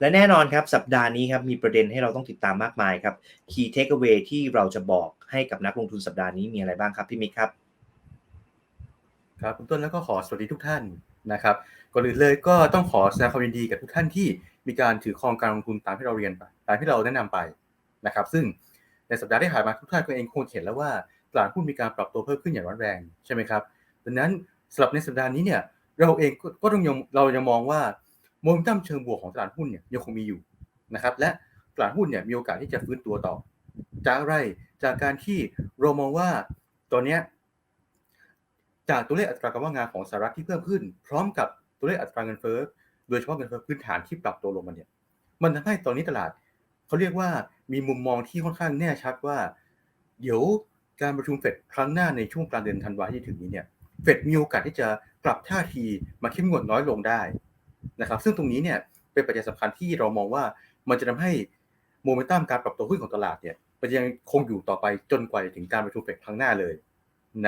และแน่นอนครับสัปดาห์นี้ครับมีประเด็นให้เราต้องติดตามมากมายครับ Key Takeaway ที่เราจะบอกให้กับนักลงทุนสัปดาห์นี้มีอะไรบ้างครับพี่มิกครับ ครับคุณต้นแล้วก็ขอสวัสดีทุกท่านนะครับก่อนอื่นเลยก็ต้องขอแสดงความยินดีกับทุกท่านที่มีการถือครองการลงทุนตามที่เราเรียนไปตามที่เราแนะนำไปนะครับซึ่งในสัปดาห์ที่ผ่านมาทุกท่านก็เองคงเห็นแล้วว่าตลาดหุ้นมีการปรับตัวเพิ่มขึ้นอย่างร้อนแรงใช่ไหมครับดังนั้นสำหรับในสัปดาห์นี้เนี่ยเราเองก็ต้องยังเรายังมองว่า โมเมนตัมเชิงบวกของตลาดหุ้นเนี่ยยังคงมีอยู่นะครับ และตลาดหุ้นเนี่ยมีโอกาสที่จะฟื้นตัวต่อ จากอะไรจากการที่เรามองว่าตอนนี้จากตัวเลขอัตราการว่างงานของสหรัฐที่เพิ่มขึ้น พร้อมกับตัวเลขอัตราเงินเฟ้อโดยเฉพาะเงินเฟ้อพื้นฐานที่ปรับตัวลงมาเนี่ย มันทำให้ตอนนี้ตลาดเขาเรียกว่ามีมุมมองที่ค่อนข้างแน่ชัดว่า เดี๋ยวการประชุมเฟดครั้งหน้าในช่วงกลางเดือนธันวาที่ถึงนี้เนี่ยเฟดมีโอกาสที่จะปรับท่าทีมาเข้มงวดน้อยลงได้ นะครับ ซึ่งตรงนี้เนี่ยเป็นปัจจัยสำคัญที่เรามองว่ามันจะทำให้โมเมนตัมการปรับตัวขึ้นของตลาดเนี่ยมันยังคงอยู่ต่อไปจนกว่าจะถึงการประชุมเฟดครั้งหน้าเลย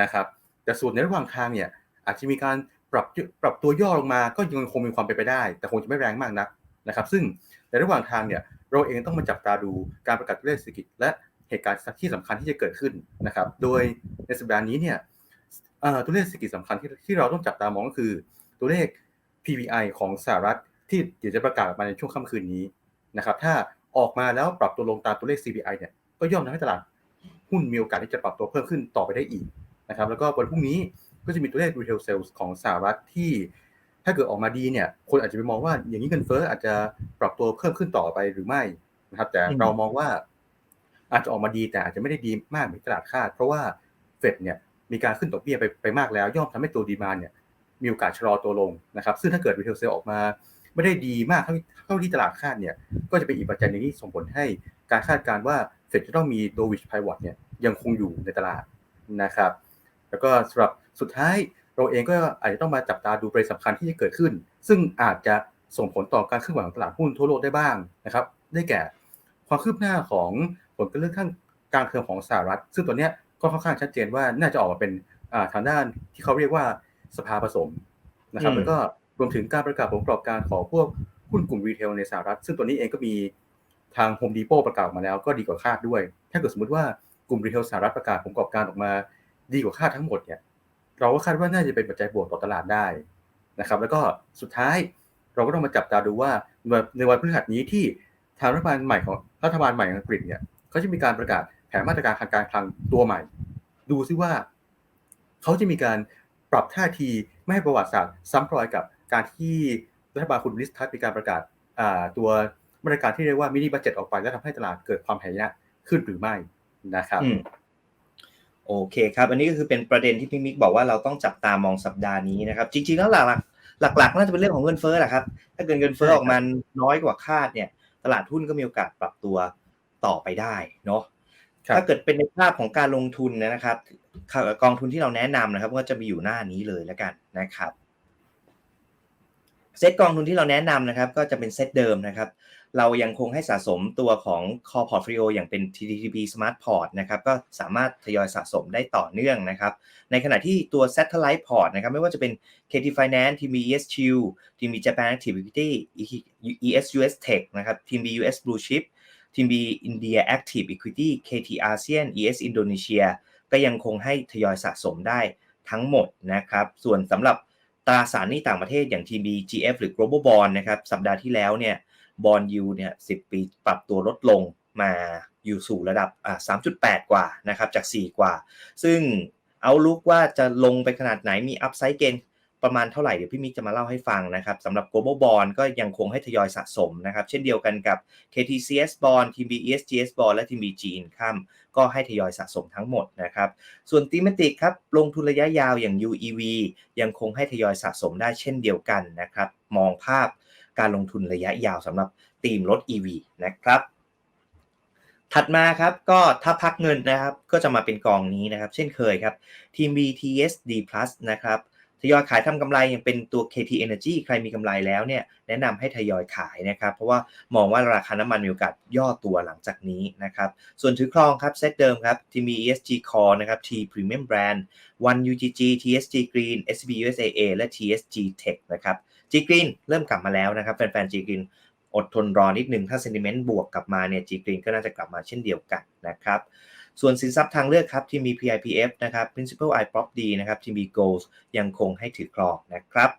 นะครับ แต่ส่วนในระหว่างทางเนี่ยอาจจะมีการปรับปรับตัวย่อลงมาก็ยังคงมีความเป็นไปได้ แต่คงจะไม่แรงมากนักนะครับ ซึ่งในระหว่างทางเนี่ยเราเองต้องมาจับตาดูการประกาศตัวเลขเศรษฐกิจ และเหตุการณ์ที่สำคัญที่จะเกิดขึ้นนะครับ โดยในสัปดาห์นี้เนี่ยตัวเลขเศรษฐกิจสำคัญที่ที่เราต้องจับตามองก็คือ ตัวเลข PPI ของสหรัฐที่เดี๋ยวจะประกาศออกมาในช่วงค่ำคืนนี้นะครับ ถ้าออกมาแล้วปรับตัวลงตามตัวเลข CPI เนี่ยก็ย่อมทำให้ตลาดหุ้นมีโอกาสที่จะปรับตัวเพิ่มขึ้นต่อไปได้อีกนะครับ แล้วก็วันพรุ่งนี้ก็จะมีตัวเลข retail sales ของสหรัฐที่ ถ้าเกิดออกมาดีเนี่ย คนอาจจะไปมองว่าอย่างนี้เงินเฟ้ออาจจะปรับตัวเพิ่มขึ้นต่อไปหรือไม่นะครับ แต่เรามองว่าอาจจะออกมาดีแต่อาจจะไม่ได้ดีมากเหมือนตลาดคาด เพราะว่าเฟดเนี่ยมีการขึ้นดอกเบี้ยไปไปมากแล้ว ย่อมทำให้ตัวดีมาเนี่ย มีโอกาสชะลอตัวลงนะครับ ซึ่งถ้าเกิด retail sales ออกมาไม่ได้ดีมากเท่าที่ตลาดคาดเนี่ย ก็จะเป็นอีกปัจจัยหนึงที่ส่งผลให้การคาดการณ์ว่าเฟดจะต้องมีตัว witch pivot เนี่ยยังคงอยู่ในตลาดนะครับ แล้วก็สำหรับสุดท้ายเราเองก็อาจจะต้องมาจับตาดูประเด็นสำคัญที่จะเกิดขึ้น ซึ่งอาจจะส่งผลต่อการเคลื่อนไหวของตลาดหุ้นทั่วโลกได้บ้างนะครับ ได้แก่ความคืบหน้าของผลการเลือกตั้งกลางเทอมของสหรัฐ ซึ่งตัวเนี้ยก็ค่อนข้างชัดเจนว่าน่าจะออกมาเป็นทางด้านที่เขาเรียกว่า สภาผสมนะครับ แล้วก็รวมถึงการประกาศผลประกอบการของพวกหุ้นกลุ่มรีเทลในสหรัฐ ซึ่งตัวนี้เองก็มีทางโฮมดีโปประกาศมาแล้วก็ดีกว่าคาดด้วย ถ้าเกิดสมมติว่ากลุ่มรีเทลสหรัฐประกาศผลประกอบการออกมา ดีกว่าคาดทั้งหมดเนี่ย เราก็คาดว่าน่าจะเป็นปัจจัยบวกต่อตลาดได้นะครับ แล้วก็สุดท้ายเราก็ต้องมาจับตาดูว่าในวันพฤหัสนี้ที่ทางรัฐบาลใหม่ของรัฐบาลใหม่อังกฤษเนี่ยเขาจะมีการประกาศแผนมาตรการทางการคลังตัวใหม่ ดูซิว่า เขาจะมีการ ปรับท่าทีไม่ให้ประวัติศาสตร์ซ้ำรอยกับการที่รัฐบาลคุณลิสทัสมีการประกาศตัวมาตรการที่เรียกว่ามินิบัจเจตออกไป แล้วทำให้ตลาดเกิดความแหยะขึ้นหรือไม่นะครับโอเคครับ อันนี้ก็คือเป็นประเด็นที่พี่มิกบอกว่าเราต้องจับตามองสัปดาห์นี้นะครับ จริงๆแล้วหลักหลักๆน่าจะเป็นเรื่องของเงินเฟ้อแหละครับ ถ้าเกิดเงินเฟ้อออกมาน้อยกว่าคาดเนี่ย ตลาดหุ้นก็มีโอกาสปรับตัวต่อไปได้เนาะถ้าเกิดเป็นในภาพของการลงทุนนะครับ กองทุนที่เราแนะนำนะครับ ก็จะมีอยู่หน้านี้เลยแล้วกันนะครับเซตกองทุนที่เราแนะนำนะครับ ก็จะเป็นเซตเดิมนะครับ เรายังคงให้สะสมตัวของ core portfolio อย่างเป็น TTP Smart Port นะครับ ก็สามารถทยอยสะสมได้ต่อเนื่องนะครับ ในขณะที่ตัว Satellite Port นะครับ ไม่ว่าจะเป็น KT Finance ทีม ES Chill ทีม Japan Active Equity ES US Tech นะครับ ทีม US Blue Chip ทีม India Active Equity KT ASEAN ES Indonesia ก็ยังคงให้ทยอยสะสมได้ทั้งหมดนะครับ ส่วนสำหรับตราสารหนี้ต่างประเทศอย่าง TB GF หรือ Global Bond นะครับสัปดาห์ที่แล้วเนี่ยบอลยูเนี่ยสิปีปรับตัวลดลงมาอยู่สู่ระดับอ่า3.8 กว่านะครับจาก 4 กว่า ซึ่งเอาลุกว่าจะลงไปขนาดไหนมีอัพไซด์เกณฑ์ ประมาณเท่าไหร่เดี๋ยวพี่มิกจะมาเล่าให้ฟังนะครับสำหรับ global bond ก็ยังคงให้ทยอยสะสมนะครับ เช่นเดียวกันกับ KTCS bond TB ESGS bond และ TB G income ก็ให้ทยอยสะสมทั้งหมดนะครับ ส่วน thematic ครับ ลงทุนระยะยาวอย่าง UEV ยังคงให้ทยอยสะสมได้เช่นเดียวกันนะครับ มองภาพการลงทุนระยะยาวสำหรับทีมรถ EV นะครับถัดมาครับก็ถ้าพักเงินนะครับก็จะมาเป็นกองนี้นะครับ เช่นเคยครับทีม BTSD Plus นะครับ ทยอยขายทำกำไรยังเป็นตัว KT Energy ใครมีกำไรแล้วเนี่ยแนะนำให้ทยอยขายนะครับ เพราะว่ามองว่าราคาน้ำมันมีโอกาสย่อตัวหลังจากนี้นะครับ ส่วนถือครองครับเซตเดิมครับที่มี ESG Core นะครับ T Premium Brand One UGG TSG Green SB USAA และ TSG Tech นะครับ G Green เริ่มกลับมาแล้วนะครับแฟนๆ G Green อดทนรอนิดหนึ่งถ้า sentiment บวกกลับมาเนี่ย G Green ก็น่าจะกลับมาเช่นเดียวกันนะครับ ส่วนสินทรัพย์ทางเลือกครับที่มี PIPF นะครับ Principal I Prop D นะครับที่มี Goals ยังคงให้ถือครองนะครับ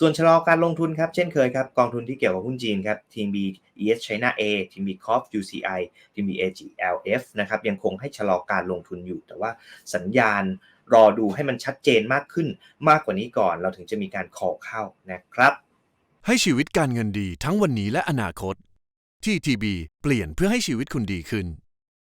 ส่วนชะลอการลงทุนครับเช่นเคยครับกองทุนที่เกี่ยวกับหุ้นจีนครับทีม B ES China A ทีม B COF UCI ทีม B AGLF นะครับยังคงให้ชะลอการลงทุนอยู่ แต่ว่าสัญญาณรอดูให้มันชัดเจนมากขึ้นมากกว่านี้ก่อน เราถึงจะมีการ call เข้านะครับ ให้ชีวิตการเงินดีทั้งวันนี้และอนาคตที่ TB เปลี่ยนเพื่อให้ชีวิตคุณดีขึ้น